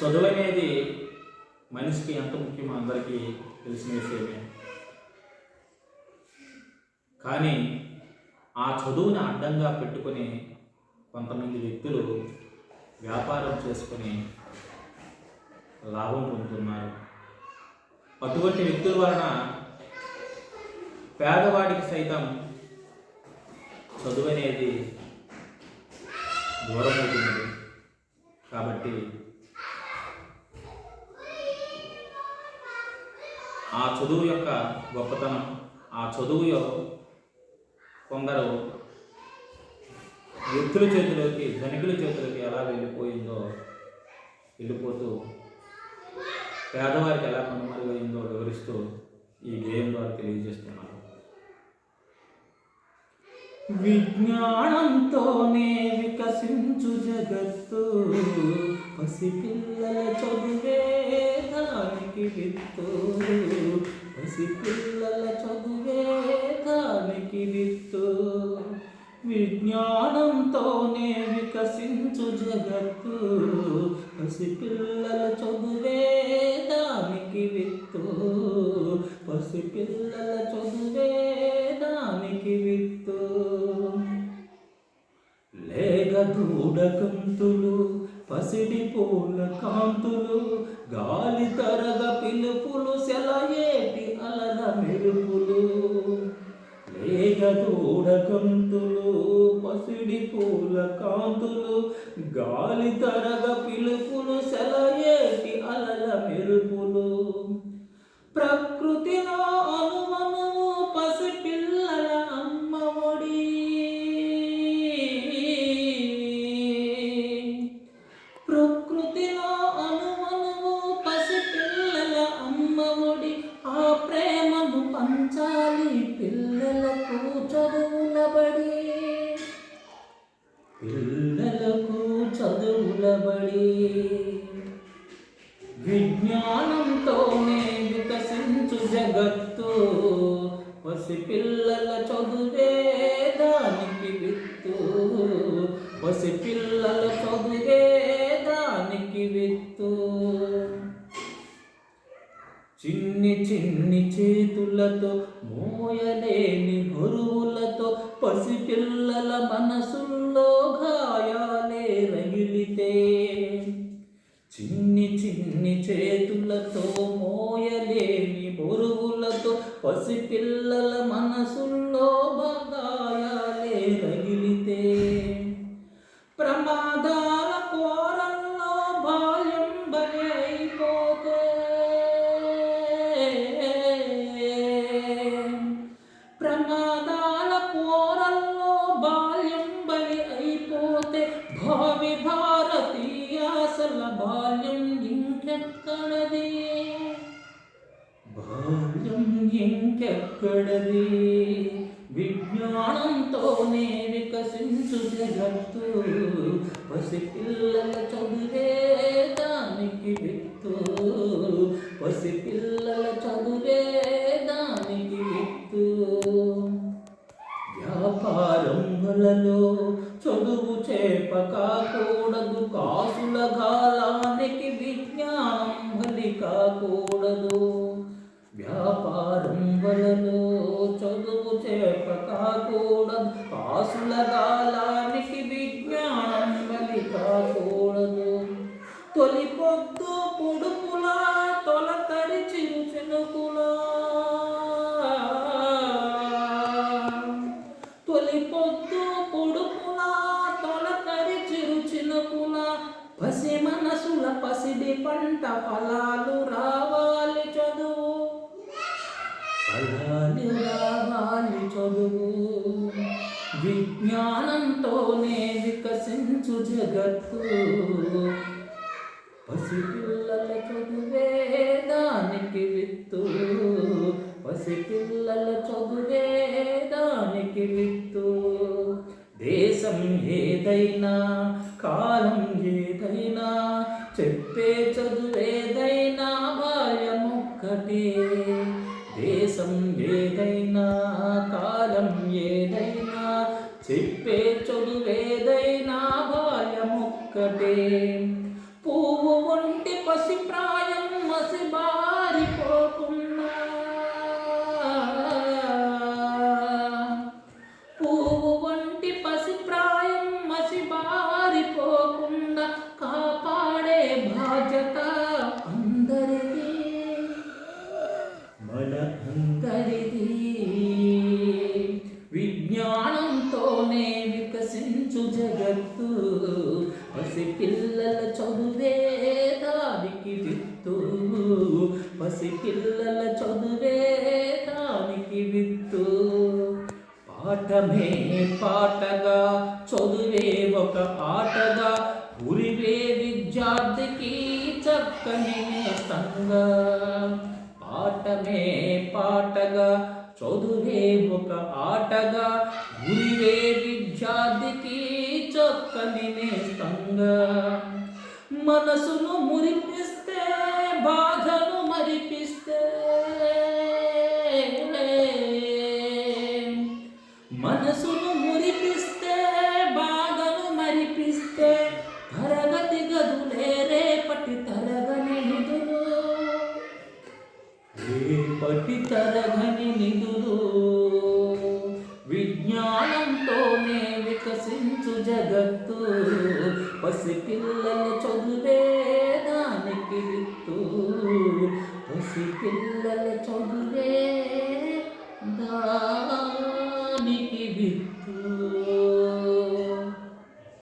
చదువు అనేది మనిషికి ఎంత ముఖ్యమో అందరికీ తెలిసిన విషయమే. కానీ ఆ చదువుని అడ్డంగా పెట్టుకొని కొంతమంది వ్యక్తులు వ్యాపారం చేసుకుని లాభం పొందుతున్నారు. అటువంటి వ్యక్తుల వలన పేదవాడికి సైతం చదువు అనేది దూరం అవుతున్నది కాబట్టి ఆ చదువు యొక్క గొప్పతనం ఆ చదువు యొక్క కొందరు వ్యక్తుల చేతిలోకి ధనికుల చేతిలోకి ఎలా వెళ్ళిపోయిందో వెళ్ళిపోతూ పేదవారికి ఎలా కనుమరుగైందో వివరిస్తూ ఈ గేయం ద్వారా తెలియజేస్తున్నారు విజ్ఞానంతోనే వికసించు జగత్తు పసిపిల్లల చదువు దానికి పసి పిల్లల చదువే దానికి నిత్తు విజ్ఞానంతోనే వికసించు జగత్తు. పసిపిల్లల చదువే దానికి విత్తు. పసిపిల్లల చదువే దూడకంతులు పసిడి పూల కాంతులు గాలి తరగ పిలుపులు సెలయేటి అలల మెరుపులు. లేగ దూడకంతులు పసిడి పూల కాంతులు గాలి తరగ పిలుపులు సెలయేటి అలల మెరుపులు. చదువులబడి పిల్లలకు చదువులబడి విజ్ఞానంతోనే వికసించు జగత్తు. పసిపిల్లల చదువే దానికి విత్తు. పసిపిల్లల చదువే చిన్ని చిన్ని చేతులతో మోయలేని గురువులతో పసిపిల్లల మనసుల్లో గాయాలే రగిలితే. చిన్ని చిన్ని చేతులతో మోయలేని బరువులతో పసిపిల్లల మనసుల్లో గాయాలే రగిలి బాల్యం ఇంకెక్కడది విజ్ఞానంతోనే వికసించు జగత్తు పసిపిల్లల చదువే దానికి విత్తు పసిపిల్లల చదువే దానికి విత్తు. వ్యాపారం వలలో చదువు చేప కాకూడదు కాసుల కాలానికి విజ్ఞానం బలి కాకూడదు. వ్యాపారం చదువు చేప కాకూడదు కాసుల విజ్ఞానం బలి కాకూడదు తొలి పొద్దు పొడుపులా తొలకరి చిరు తొలి పొద్దు పొడుపులా తొలకరి చిరుచినకులా. పసి మనసుల పసిడి పంట ఫలాలు రా చదువు. విజ్ఞానంతోనే వికసించు జగత్తు. పసిపిల్లల చదువే దానికి విత్తు. పసిపిల్లల చదువే దానికి విత్తు. దేశం ఏదైనా కాలం ఏదైనా చెప్పే చదువేదైనా బాల్యమొక్కటే దేశం ఏదైనా కాలం ఏదైనా చెప్పే చదువేదైనా బాల్యమొక్కటే జగత్తు పసిపిల్లల చదువే దానికి విత్తు. పసి పిల్లల చదువే దానికి విత్తు. పాఠమే పాటగా చదువే ఒక ఆటగా. ఉరివే విద్యార్థికి చక్కని నేస్తంగా పాఠమే పాటగా చదువే ఒక ఆటగా. మనసును మురిపిస్తే బాధను మరిపిస్తే. పసిపిల్లల చదువే